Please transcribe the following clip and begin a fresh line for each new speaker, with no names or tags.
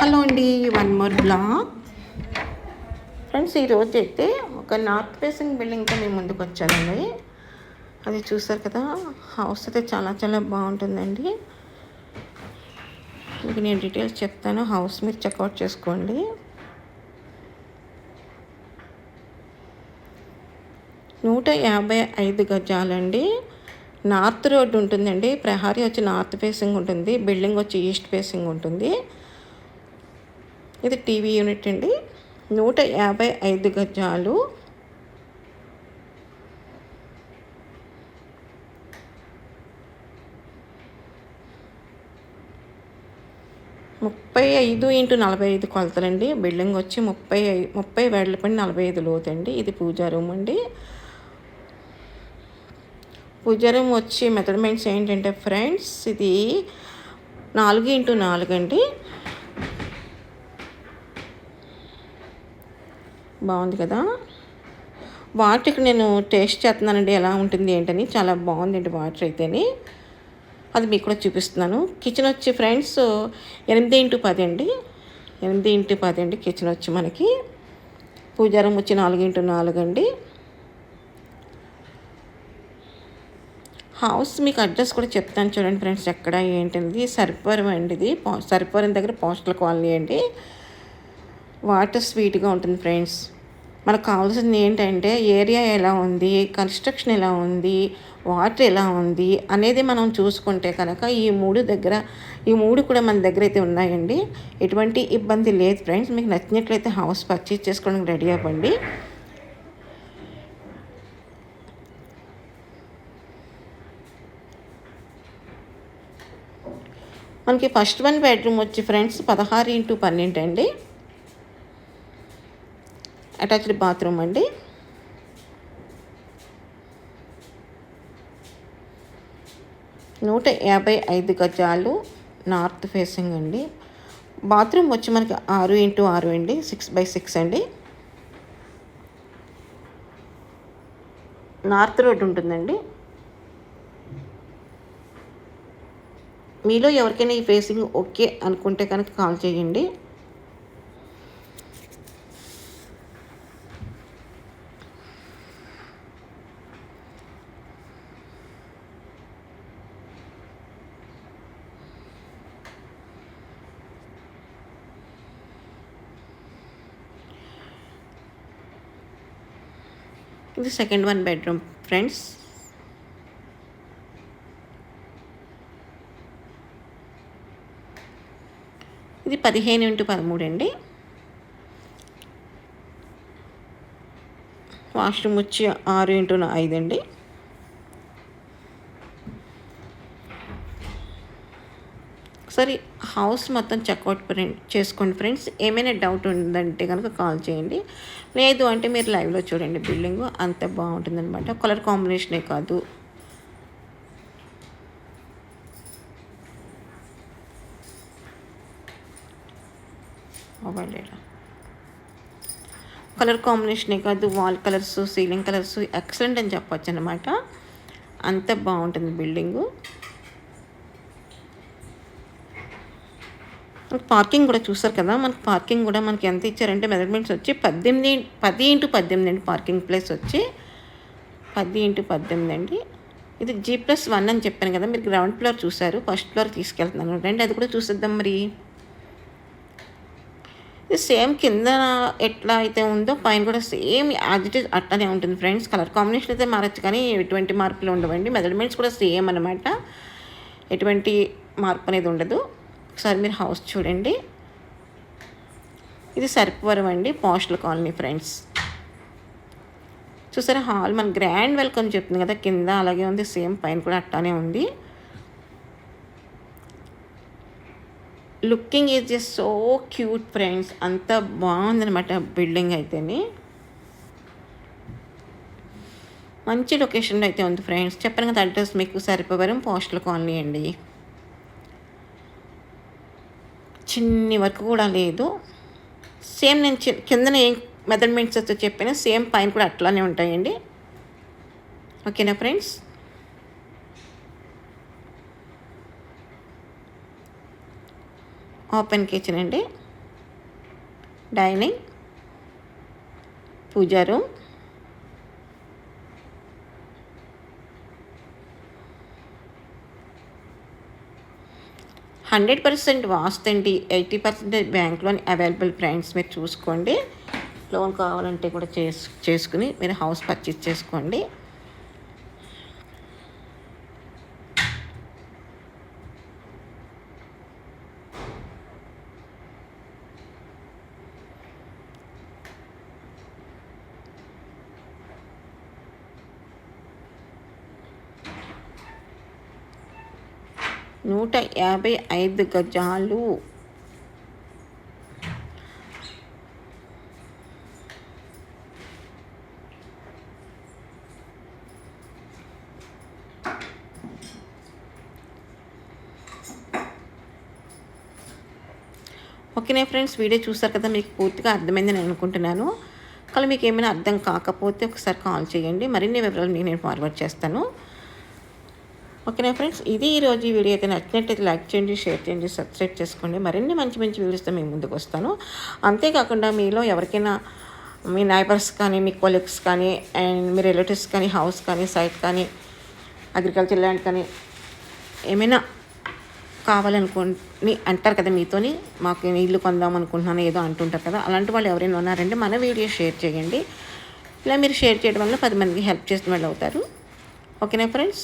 Hello అండి one more blog. Friends ఈరోజు అయితే ఒక నార్త్ ఫేసింగ్ బిల్డింగ్తో మేము ముందుకు వచ్చానండి అది చూసారు కదా హౌస్ అయితే చాలా చాలా బాగుంటుందండి. మీకు నేను డీటెయిల్స్ చెప్తాను హౌస్ మీరు చెక్అవుట్ చేసుకోండి. నూట యాభై ఐదు గజాలండి. నార్త్ రోడ్ ఉంటుందండి ప్రహారీ వచ్చి నార్త్ ఫేసింగ్ ఉంటుంది బిల్డింగ్ వచ్చి ఈస్ట్ ఫేసింగ్ ఉంటుంది. ఇది టీవీ యూనిట్ అండి. నూట యాభై ఐదు గజాలు. ముప్పై ఐదు ఇంటూ నలభై ఐదు కొలతలండి. బిల్డింగ్ వచ్చి ముప్పై ఐదు ముప్పై వెడల్పండి నలభై ఐదు లోతండి. ఇది పూజా రూమ్ అండి. పూజా రూమ్ వచ్చి మెజర్మెంట్స్ ఏంటంటే ఫ్రెండ్స్ ఇది నాలుగు ఇంటూ నాలుగు అండి. బాగుంది కదా? వాటర్కి నేను టేస్ట్ చేస్తున్నానండి ఎలా ఉంటుంది ఏంటని. చాలా బాగుందండి వాటర్ అయితేని. అది మీకు కూడా చూపిస్తున్నాను. కిచెన్ వచ్చి ఫ్రెండ్స్ ఎనిమిది ఇంటూ పది అండి. ఎనిమిది ఇంటూ పది అండి కిచెన్ వచ్చి మనకి. పూజారం వచ్చి నాలుగు ఇంటూ నాలుగు అండి. హౌస్ మీకు అడ్రస్ కూడా చెప్తాను చూడండి ఫ్రెండ్స్ ఎక్కడ ఏంటనేది. సరిపరం అండి ఇది. సరిపరం దగ్గర పోస్టల్ కాలనీ అండి. వాటర్ స్వీట్గా ఉంటుంది ఫ్రెండ్స్. మనకు కావాల్సింది ఏంటంటే ఏరియా ఎలా ఉంది కన్స్ట్రక్షన్ ఎలా ఉంది వాటర్ ఎలా ఉంది అనేది మనం చూసుకుంటే కనుక ఈ మూడు దగ్గర ఈ మూడు కూడా మన దగ్గర అయితే ఉన్నాయండి. ఎటువంటి ఇబ్బంది లేదు ఫ్రెండ్స్. మీకు నచ్చినట్లయితే హౌస్ పర్చేజ్ చేసుకోవడానికి రెడీ అవ్వండి. మనకి ఫస్ట్ వన్ బెడ్రూమ్ వచ్చి ఫ్రెండ్స్ పదహారు ఇంటూ పన్నెండు అండి. అటాచ్డ్ బాత్రూమ్ అండి. నూట యాభై ఐదు గజాలు నార్త్ ఫేసింగ్ అండి. బాత్రూమ్ వచ్చి మనకి ఆరు ఇంటూ ఆరు అండి సిక్స్ బై సిక్స్ అండి. నార్త్ రోడ్ ఉంటుందండి. మీలో ఎవరికైనా ఈ ఫేసింగ్ ఓకే అనుకుంటే కనుక కాల్ చేయండి. ఇది సెకండ్ వన్ బెడ్రూమ్ ఫ్రెండ్స్ ఇది పదిహేను ఇంటూ పదమూడు అండి. వాష్రూమ్ వచ్చి ఆరు ఇంటూ ఐదు అండి. ఒకసారి హౌస్ మొత్తం చెక్అవుట్ చేసుకోండి ఫ్రెండ్స్. ఏమైనా డౌట్ ఉందంటే కనుక కాల్ చేయండి. లేదు అంటే మీరు లైవ్లో చూడండి బిల్డింగ్. అంత బాగుంటుందన్నమాట. కలర్ కాంబినేషనే కాదు. మొబైల్ కలర్ కాంబినేషనే కాదు. Wall colours ceiling colours excellent అని చెప్పొచ్చు అనమాట అంత బాగుంటుంది బిల్డింగు. పార్కింగ్ కూడా చూసారు కదా మనకి పార్కింగ్ కూడా మనకి ఎంత ఇచ్చారంటే మెజర్మెంట్స్ వచ్చి పద్దెనిమిది పది ఇంటూ పద్దెనిమిది అండి పార్కింగ్ ప్లేస్ వచ్చి. పది ఇంటూ పద్దెనిమిది అండి. ఇది జీ ప్లస్ వన్ అని చెప్పాను కదా మీరు గ్రౌండ్ ఫ్లోర్ చూసారు ఫస్ట్ ఫ్లోర్ తీసుకెళ్తున్నాను రండి అది కూడా చూసేద్దాం మరి. ఇది సేమ్ కింద ఎట్లా అయితే ఉందో పైన కూడా సేమ్ యాజిటేజ్ అట్లానే ఉంటుంది ఫ్రెండ్స్. కలర్ కాంబినేషన్ అయితే మారచ్చు కానీ ఎటువంటి మార్పులు ఉండవండి. మెజర్మెంట్స్ కూడా సేమ్ అనమాట ఎటువంటి మార్పు అనేది ఉండదు. ఒకసారి మీరు హౌస్ చూడండి. ఇది సర్పవరం అండి పోస్టల్ కాలనీ ఫ్రెండ్స్. చూసారా హాల్ మన గ్రాండ్ వెల్కమ్ చెప్తుంది కదా కింద అలాగే ఉంది సేమ్ పైన కూడా అట్టానే ఉంది. Looking is just so cute friends అంత బాగుందనమాట బిల్డింగ్ అయితేని. మంచి లొకేషన్లో అయితే ఉంది ఫ్రెండ్స్ చెప్పాను కదా అడ్రస్ మీకు సరిపోవరం పోస్టల్ కాలనీ అండి. చిన్ని వర్క్ కూడా లేదు. సేమ్ నేను కిందన ఏం మెజర్మెంట్స్ అయితే చెప్పిన సేమ్ పైన కూడా అట్లానే ఉంటాయండి. ఓకేనా ఫ్రెండ్స్? ఓపెన్ కిచెన్ అండి. Dining. Puja room. Hundred percent వాస్తుంది eighty percent bank loan available friends మీరు చూసుకోండి. లోన్ కావాలంటే కూడా చేసు చేసుకుని మీరు హౌస్ పర్చేస్ చేసుకోండి. నూట యాభై ఐదు గజాలు. ఓకేనే ఫ్రెండ్స్ వీడియో చూస్తారు కదా మీకు పూర్తిగా అర్థమైంది నేను అనుకుంటున్నాను. కానీ మీకు ఏమైనా అర్థం కాకపోతే ఒకసారి కాల్ చేయండి. మరిన్ని వివరాలు మీకు నేను ఫార్వర్డ్ చేస్తాను. ఓకేనా ఫ్రెండ్స్ ఇది ఈరోజు ఈ వీడియో అయితే నచ్చినట్టయితే లైక్ చేయండి షేర్ చేయండి సబ్స్క్రైబ్ చేసుకోండి. మరిన్ని మంచి మంచి వీడియోస్తో మేము ముందుకు వస్తాను. అంతేకాకుండా మీలో ఎవరికైనా మీ నైబర్స్ కానీ మీ కొలీగ్స్ కానీ అండ్ మీ రిలేటివ్స్ కానీ హౌస్ కానీ సైట్ కానీ అగ్రికల్చర్ ల్యాండ్ కానీ ఏమైనా కావాలనుకుని అంటారు కదా మీతోని మాకు ఇల్లు కొందాం అనుకుంటున్నాను ఏదో అంటుంటారు కదా అలాంటి వాళ్ళు ఎవరైనా ఉన్నారంటే మన వీడియో షేర్ చేయండి. ఇలా మీరు షేర్ చేయడం వల్ల పది మందికి హెల్ప్ చేసిన వాళ్ళు అవుతారు. ఓకేనా ఫ్రెండ్స్